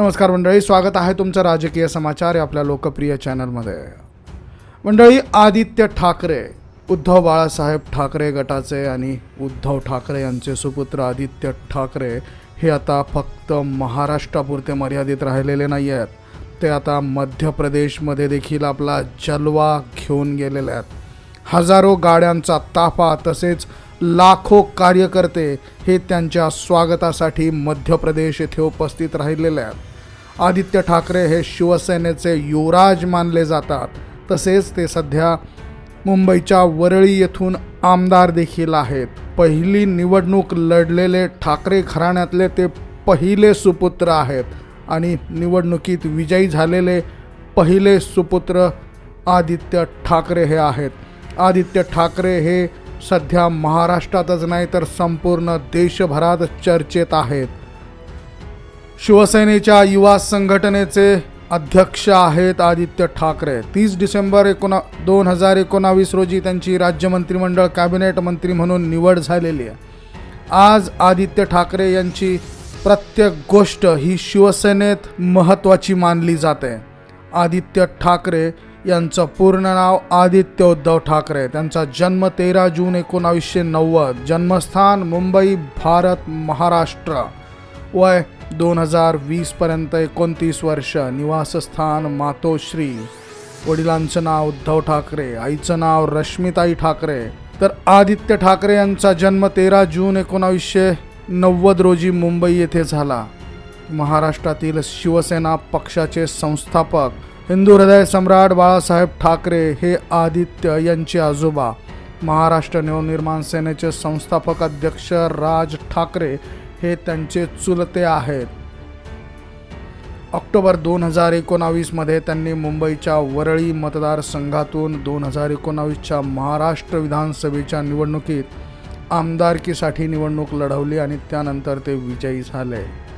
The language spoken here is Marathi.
नमस्कार मंडळी स्वागत आहे तुमचं राजकीय समाचार या आपल्या लोकप्रिय चॅनलमध्ये. मंडळी आदित्य ठाकरे उद्धव बाळासाहेब ठाकरे गटाचे आणि उद्धव ठाकरे यांचे सुपुत्र आदित्य ठाकरे हे आता फक्त महाराष्ट्रापुरते मर्यादित राहिलेले नाही आहेत. ते आता मध्य प्रदेशमध्ये देखील आपला जलवा घेऊन गेलेले आहेत. हजारो गाड्यांचा ताफा तसेच लाखो कार्यकर्ते हे त्यांच्या स्वागतासाठी मध्य प्रदेश येथे उपस्थित राहिलेले आहेत. आदित्य ठाकरे हे शिवसेनेचे युवराज मानले जातात. तसेच ते सध्या मुंबईच्या वरळी येथून आमदार देखील आहेत. पहिली निवडणूक लढलेले ठाकरे घराण्यातले ते पहिले सुपुत्र आहेत. आणि निवडणुकीत विजयी झालेले पहिले सुपुत्र आदित्य ठाकरे हे आहेत. आदित्य ठाकरे हे सध्या महाराष्ट्रातच नाही तर संपूर्ण देशभरात चर्चेत आहेत. शिवसेनेच्या युवा संघटनेचे अध्यक्ष आहेत आदित्य ठाकरे. तीस डिसेंबर एकोणा दोन हजार एकोणावीस रोजी त्यांची राज्य मंत्रिमंडळ कॅबिनेट मंत्री म्हणून निवड झालेली आहे. आज आदित्य ठाकरे यांची प्रत्येक गोष्ट ही शिवसेनेत महत्त्वाची मानली जाते. आदित्य ठाकरे यांचं पूर्ण नाव आदित्य उद्धव ठाकरे. त्यांचा जन्म तेरा जून एकोणावीसशे नव्वद. जन्मस्थान मुंबई भारत महाराष्ट्र. वय दोन हजार वीसपर्यंत एकोणतीस वर्ष निवासस्थान मातोश्री. वडिलांचं नाव उद्धव ठाकरे आईचं नाव रश्मिताई ठाकरे. तर आदित्य ठाकरे यांचा जन्म तेरा जून एकोणावीसशे नव्वद रोजी मुंबई येथे झाला. महाराष्ट्रातील शिवसेना पक्षाचे संस्थापक हिंदू हृदय सम्राट बाळासाहेब ठाकरे हे आदित्य यांचे आजोबा. महाराष्ट्र नवनिर्माण सेनेचे संस्थापक अध्यक्ष राज ठाकरे हे त्यांचे चुलते आहेत. ऑक्टोबर दोन हजार एकोणावीसमध्ये त्यांनी मुंबईच्या वरळी मतदारसंघातून दोन हजार एकोणावीसच्या महाराष्ट्र विधानसभेच्या निवडणुकीत आमदारकीसाठी निवडणूक लढवली आणि त्यानंतर ते विजयी झाले.